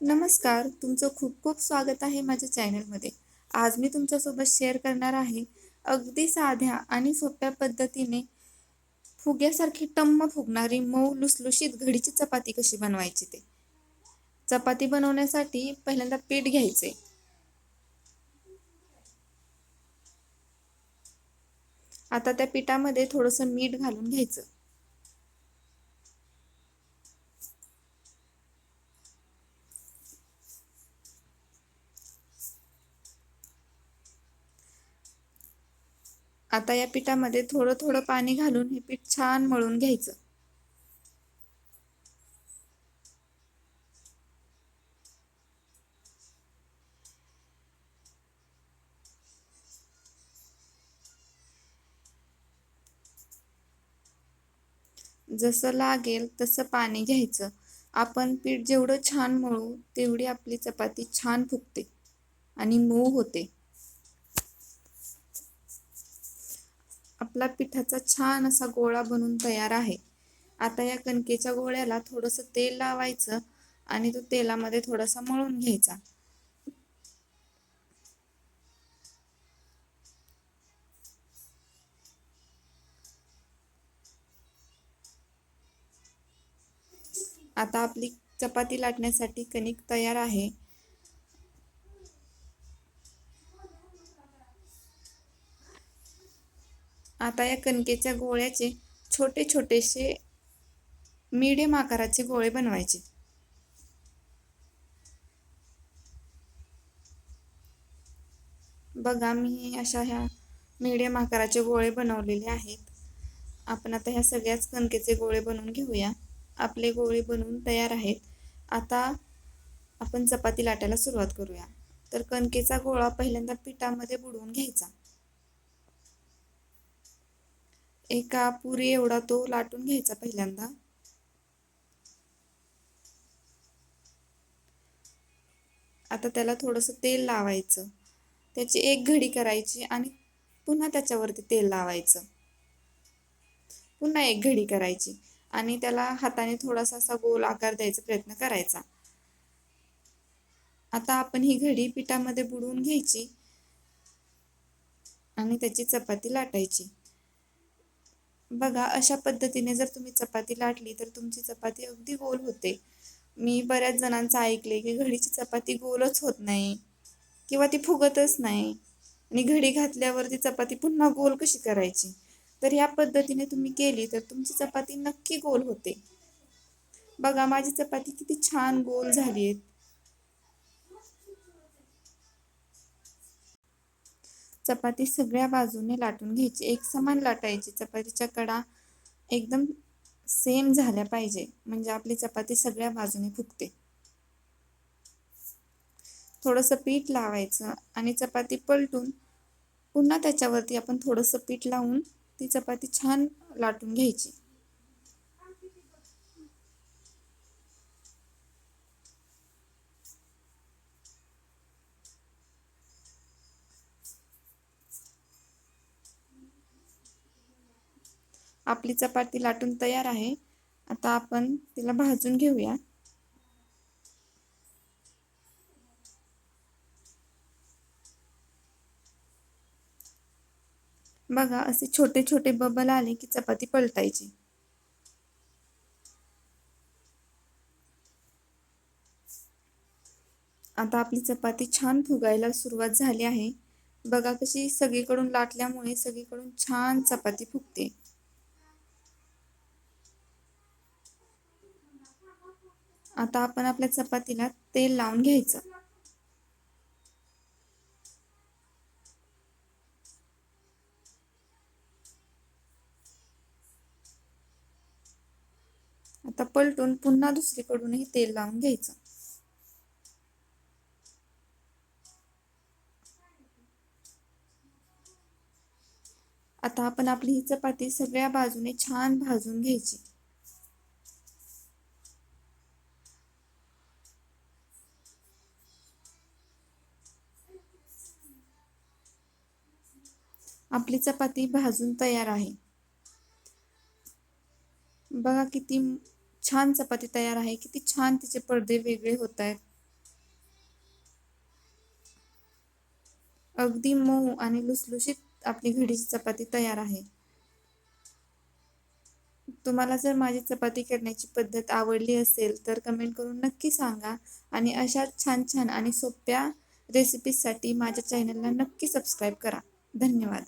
नमस्कार तुमचं खूप खूप स्वागत आहे माझ्या चॅनलमध्ये. आज मी तुमच्यासोबत शेअर करणार आहे अगदी साध्या आणि सोप्या पद्धतीने फुग्यासारखी टम्म फुगणारी मऊ लुसलुशीत घडीची चपाती कशी बनवायची ते. चपाती बनवण्यासाठी पहिल्यांदा पीठ घ्यायचे. आता त्या पिठामध्ये थोडंसं मीठ घालून घ्यायचं. आता या पिठामध्ये थोडं थोडं पाणी घालून हे पीठ छान मळून घ्यायचं. जसं लागेल तसं पाणी घ्यायचं. आपण पीठ जेवढं छान मळू तेवढी आपली चपाती छान फुगते आणि मऊ होते. आपला पिठाचा छान असा गोळा बनून तयार आहे. आता या कणकेच्या गोळ्याला थोडंसं तेल लावायचं आणि तो तेलामध्ये थोडासा मळून घ्यायचा. आता आपली चपाती लाटण्यासाठी कणिक तयार आहे. आता या कणकेच्या गोळ्याचे छोटे छोटेसे मीडियम आकाराचे गोळे बनवायचे. बघा मी अशा ह्या मीडियम आकाराचे गोळे बनवलेले आहेत. आपण आता ह्या सगळ्याच कणकेचे गोळे बनवून घेऊया. आपले गोळे बनवून तयार आहेत. आता आपण चपाती लाटायला सुरुवात करूया. तर कणकेचा गोळा पहिल्यांदा पिठामध्ये बुडवून घ्यायचा. एका पुरी एवढा तो लाटून घ्यायचा पहिल्यांदा. आता त्याला थोडंसं तेल लावायचं. त्याची एक घडी करायची आणि पुन्हा त्याच्यावरती तेल लावायचं. पुन्हा एक घडी करायची आणि त्याला हाताने थोडासा असा गोल आकार द्यायचा प्रयत्न करायचा. आता आपण ही घडी पिठामध्ये बुडवून घ्यायची आणि त्याची चपाती लाटायची. बघा अशा पद्धतीने जर तुम्ही चपाती लाटली तर तुमची चपाती अगदी गोल होते. मी बऱ्याच जणांचं ऐकले की घडीची चपाती गोलच होत नाही किंवा ती फुगतच नाही. आणि घडी घातल्यावर ती चपाती पुन्हा गोल कशी करायची? तर ह्या पद्धतीने तुम्ही केली तर तुमची चपाती नक्की गोल होते. बघा माझी चपाती किती छान गोल झाली आहे. चपाती सगळ्या बाजूने लाटून घ्यायची. एक समान लाटायची. चपातीच्या कडा एकदम सेम झाल्या पाहिजे. म्हणजे आपली चपाती सगळ्या बाजूने फुगते. थोडंसं पीठ लावायचं आणि चपाती पलटून पुन्हा त्याच्यावरती आपण थोडंसं पीठ लावून ती चपाती छान लाटून घ्यायची. आपली चपाती लाटून तयार आहे. आता आपण तिला भाजून घेऊया. बघा असे छोटे छोटे बबल आले की चपाती पलटायची. आता आपली चपाती छान फुगायला सुरुवात झाली आहे. बघा कशी सगळीकडून लाटल्यामुळे सगळीकडून छान चपाती फुगते. आता आपण आपल्या चपातीला तेल लावून घ्यायचं. आता पलटून पुन्हा दुसरीकडूनही तेल लावून घ्यायचं. आता आपण आपली ही चपाती सगळ्या बाजूने छान भाजून घ्यायची. आपली चपाती भाजून तयार आहे. बघा किती छान चपाती तयार आहे. किती छान तिचे पडदे वेगळे होत आहेत. अगदी मऊ आणि लुसलुशीत आपली घडीची चपाती तयार आहे. तुम्हाला जर माझी चपाती करण्याची पद्धत आवडली असेल तर कमेंट करून नक्की सांगा आणि अशाच छान छान आणि सोप्या रेसिपीजसाठी माझ्या चॅनलला नक्की सबस्क्राईब करा. धन्यवाद.